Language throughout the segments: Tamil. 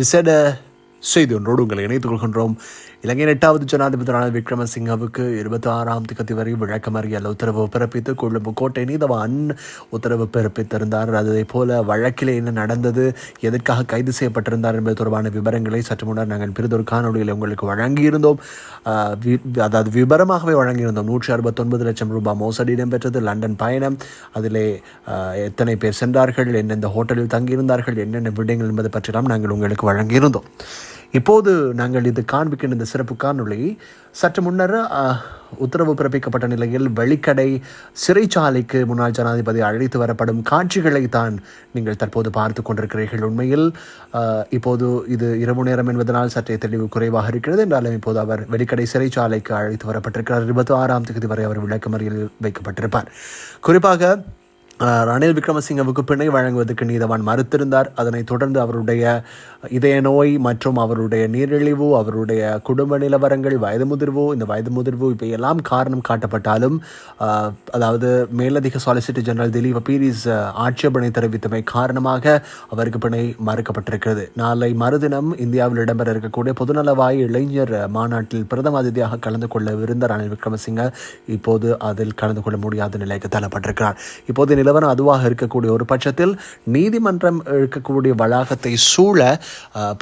Beseda. செய்தி ஒன்றோடு உங்களை இணைத்துக் கொள்கின்றோம். இலங்கையின் எட்டாவது ஜனாதிபதியான விக்ரமசிங்கவுக்கு இருபத்தி ஆறாம் திகதி வரை விளக்கமறியல் உத்தரவு பிறப்பித்து கொழும்பு கோட்டை நீதவான் உத்தரவு பிறப்பித்திருந்தார். அதே போல வழக்கிலே என்ன நடந்தது எதற்காக கைது செய்யப்பட்டிருந்தார் என்பது தொடர்பான விவரங்களை சற்று முன்னர் நாங்கள் பிரிதொரு காணொலியில் உங்களுக்கு வழங்கியிருந்தோம். வி- அதாவது விவரமாகவே வழங்கியிருந்தோம். நூற்றி அறுபத்தொன்பது லட்சம் ரூபாய் மோசடி இடம்பெற்றது. லண்டன் பயணம் அதிலே எத்தனை பேர் சென்றார்கள் எந்தெந்த ஹோட்டலில் தங்கியிருந்தார்கள் என்னென்ன விடயங்கள் என்பது பற்றியெல்லாம் நாங்கள் உங்களுக்கு வழங்கியிருந்தோம். இப்போது நாங்கள் இது காண்பிக்கின்ற இந்த சிறப்பு காணொளி சற்று முன்னர் உத்தரவு பிறப்பிக்கப்பட்ட நிலையில் வெளிக்கடை சிறைச்சாலைக்கு முன்னாள் ஜனாதிபதி அழைத்து வரப்படும் காட்சிகளை தான் நீங்கள் தற்போது பார்த்து கொண்டிருக்கிறீர்கள். உண்மையில் இப்போது இது இரவு நேரம் என்பதனால் சற்றே தெளிவு குறைவாக இருக்கிறது. என்றாலும் இப்போது அவர் வெளிக்கடை சிறைச்சாலைக்கு அழைத்து வரப்பட்டிருக்கிறார். இருபத்தி ஆறாம் தேதி வரை அவர் விளக்கமறியலில் வைக்கப்பட்டிருப்பார். குறிப்பாக ரணில் விக்ரமசிங்கவுக்கு பிணை வழங்குவதற்கு நீதவான் மறுத்திருந்தார். அதனைத் தொடர்ந்து அவருடைய இதய நோய் மற்றும் அவருடைய நீரிழிவு அவருடைய குடும்ப நிலவரங்கள் வயது முதிர்வு இந்த வயது முதிர்வு இப்போ எல்லாம் காரணம் காட்டப்பட்டாலும் அதாவது மேலதிக சாலிசிட்டர் ஜெனரல் திலீப் பீரிஸ் ஆட்சேபனை தெரிவித்தமை காரணமாக அவருக்கு பிணை மறுக்கப்பட்டிருக்கிறது. நாளை மறுதினம் இந்தியாவில் இடம்பெற இருக்கக்கூடிய பொதுநலவாய் இளைஞர் மாநாட்டில் பிரதம அதிதியாக கலந்து கொள்ளவிருந்த ரணில் விக்ரமசிங்க இப்போது அதில் கலந்து கொள்ள முடியாத நிலைக்கு தள்ளப்பட்டிருக்கிறார். இப்போது நிலவரம் அதுவாக இருக்கக்கூடிய ஒரு பட்சத்தில் நீதிமன்றம் இருக்கக்கூடிய வளாகத்தை சூழ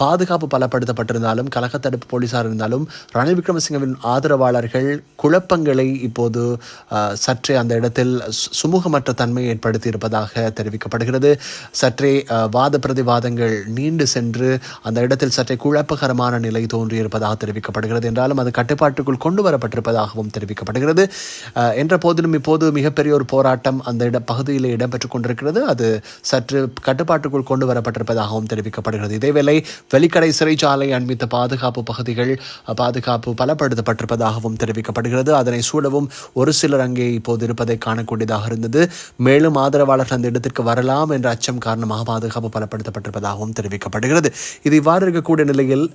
பாதுகாப்பு பலப்படுத்தப்பட்டிருந்தாலும் கலகத்தடுப்பு போலீசார் இருந்தாலும் ரணில் விக்ரமசிங்கவின் ஆதரவாளர்கள் குழப்பங்களை இப்போது சற்றே அந்த இடத்தில் சுமூகமற்ற தன்மை ஏற்படுத்தி இருப்பதாக தெரிவிக்கப்படுகிறது. சற்றே வாத பிரதிவாதங்கள் நீண்டு சென்று அந்த இடத்தில் சற்றே குழப்பகரமான நிலை தோன்றியிருப்பதாக தெரிவிக்கப்படுகிறது. என்றாலும் அது கட்டுப்பாட்டுக்குள் கொண்டு வரப்பட்டிருப்பதாகவும் தெரிவிக்கப்படுகிறது. என்ற போதிலும் இப்போது மிகப்பெரிய ஒரு போராட்டம் அந்த இட பகுதியில் இடம்பெற்றுக் கொண்டிருக்கிறது. அது சற்று கட்டுப்பாட்டுக்குள் கொண்டு வரப்பட்டிருப்பதாகவும் தெரிவிக்கப்படுகிறது. இதேவேளை வெளிக்கடை சிறைச்சாலை அண்மித்த பாதுகாப்பு பகுதிகள் பாதுகாப்பு பலப்படுத்தப்பட்டிருப்பதாகவும் தெரிவிக்கப்படுகிறது. அதனை சூழவும் ஒரு சிலர் அங்கே இப்போது இருப்பதை காணக்கூடியதாக இருந்தது. மேலும் ஆதரவாளர்கள் அந்த இடத்திற்கு வரலாம் என்ற அச்சம் காரணமாக பாதுகாப்பு பலப்படுத்தப்பட்டிருப்பதாகவும் தெரிவிக்கப்படுகிறது. இது இவ்வாறு இருக்கக்கூடிய நிலையில்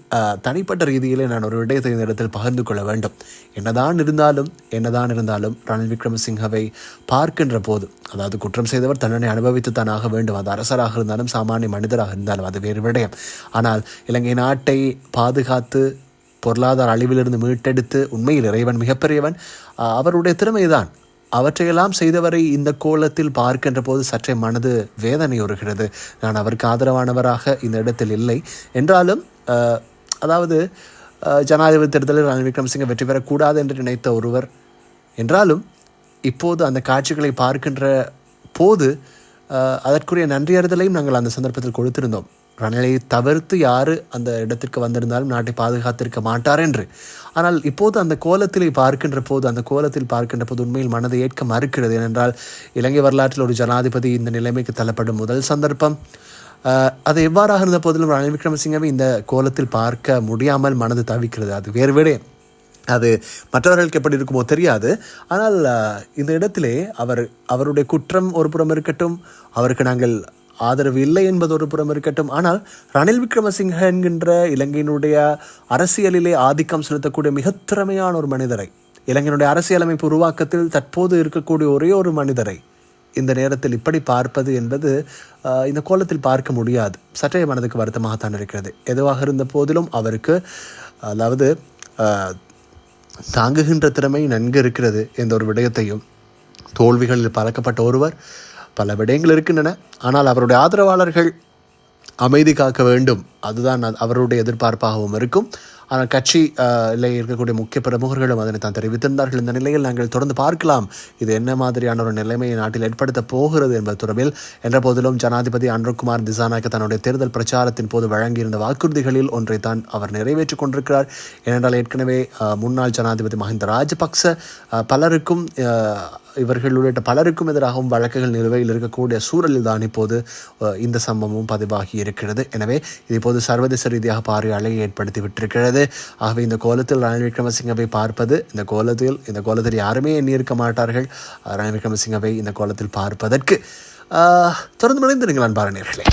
தனிப்பட்ட ரீதியிலே நான் ஒரு விடயத்தை இந்த இடத்தில் பகிர்ந்து கொள்ள வேண்டும். என்னதான் இருந்தாலும் என்னதான் இருந்தாலும் ரணில் விக்ரமசிங்கவை பார்க்கின்ற போது அதாவது குற்றம் செய்தவர் தண்டனை அனுபவித்து தானாக வேண்டும். அது அரசராக இருந்தாலும் சாமானிய மனிதராக இருந்தாலும் அது வேறு விடயம். ஆனால் இலங்கை நாட்டை பாதுகாத்து பொருளாதார அழிவிலிருந்து மீட்டெடுத்து உண்மையில் இறைவன் மிகப்பெரியவன் அவருடைய திறமைதான். அவற்றையெல்லாம் செய்தவரை இந்த கோலத்தில் பார்க்கின்ற போது சற்றே மனது வேதனை வருகிறது. நான் அவருக்கு ஆதரவானவராக இந்த இடத்தில் இல்லை. என்றாலும் அதாவது ஜனாதிபதி தேர்தலில் ரணில் விக்ரமசிங்க வெற்றி பெறக்கூடாது என்று நினைத்த ஒருவர். என்றாலும் இப்போது அந்த காட்சிகளை பார்க்கின்ற போது அதற்குரிய நன்றியறிதலையும் நாங்கள் அந்த சந்தர்ப்பத்தில் கொடுத்திருந்தோம். ரணிலை தவிர்த்து யார் அந்த இடத்திற்கு வந்திருந்தாலும் நாட்டை பாதுகாத்திருக்க மாட்டார் என்று. ஆனால் இப்போது அந்த கோலத்திலே பார்க்கின்ற போது அந்த கோலத்தில் பார்க்கின்ற போது உண்மையில் மனதை ஏற்க மறுக்கிறது. ஏனென்றால் இலங்கை வரலாற்றில் ஒரு ஜனாதிபதி இந்த நிலைமைக்கு தள்ளப்படும் முதல் சந்தர்ப்பம். அது எவ்வாறாக இருந்த போதிலும் ரணில் விக்ரமசிங்கவை இந்த கோலத்தில் பார்க்க முடியாமல் மனது தவிக்கிறது. அது வேறு விடயம் அது மற்றவர்களுக்கு எப்படி இருக்குமோ தெரியாது. ஆனால் இந்த இடத்திலே அவர் அவருடைய குற்றம் ஒரு புறம் இருக்கட்டும் அவருக்கு நாங்கள் ஆதரவு இல்லை என்பது ஒரு புறம் இருக்கட்டும். ஆனால் ரணில் விக்ரமசிங்க என்கின்ற இலங்கையினுடைய அரசியலிலே ஆதிக்கம் செலுத்தக்கூடிய மிக திறமையான ஒரு மனிதரை இலங்கையினுடைய அரசியலமைப்பு உருவாக்கத்தில் தற்போது இருக்கக்கூடிய ஒரே ஒரு மனிதரை இந்த நேரத்தில் இப்படி பார்ப்பது என்பது இந்த கோலத்தில் பார்க்க முடியாது. சற்றே மனதுக்கு வருத்தமாகத்தான் இருக்கிறது. எதுவாக இருந்த போதிலும் அவருக்கு அதாவது தாங்குகின்ற திறமை நன்கு இருக்கிறது எந்த ஒரு விடயத்தையும் தோல்விகளில் பறக்கப்பட்ட ஒருவர் பல விடயங்கள் இருக்கின்றன. ஆனால் அவருடைய ஆதரவாளர்கள் அமைதி காக்க வேண்டும். அதுதான் அவருடைய எதிர்பார்ப்பாகவும் இருக்கும். ஆனால் கட்சி இல்லை இருக்கக்கூடிய முக்கிய பிரமுகர்களும் அதனை தான் தெரிவித்திருந்தார்கள். இந்த நிலையில் நாங்கள் தொடர்ந்து பார்க்கலாம். இது என்ன மாதிரியான ஒரு நிலைமையை நாட்டில் ஏற்படுத்த போகிறது என்பது தொடர்பில் என்ற போதிலும் ஜனாதிபதி அன்ருகுமார் திசானாக்கு தன்னுடைய தேர்தல் பிரச்சாரத்தின் போது வழங்கியிருந்த வாக்குறுதிகளில் ஒன்றை தான் அவர் நிறைவேற்றிக் கொண்டிருக்கிறார். ஏனென்றால் ஏற்கனவே முன்னாள் ஜனாதிபதி மஹிந்த ராஜபக்ச பலருக்கும் இவர்கள் உள்ளிட்ட பலருக்கும் எதிராகவும் வழக்குகள் நிலுவையில் இருக்கக்கூடிய சூழலில் தான் இப்போது இந்த சம்பவமும் பதிவாகி இருக்கிறது. எனவே இது இப்போது சர்வதேச ரீதியாக பாரிய ஏற்படுத்தி விட்டிருக்கிறது. ஆகவே இந்த கோலத்தில் ரணில் விக்ரமசிங்கவை பார்ப்பது இந்த கோலத்தில் இந்த கோலத்தில் யாருமே எண்ணி இருக்க மாட்டார்கள். ரணில் விக்ரமசிங்கவை இந்த கோலத்தில் பார்ப்பதற்கு தொடர்ந்து மறைந்திருங்களான் பாரணியர்களே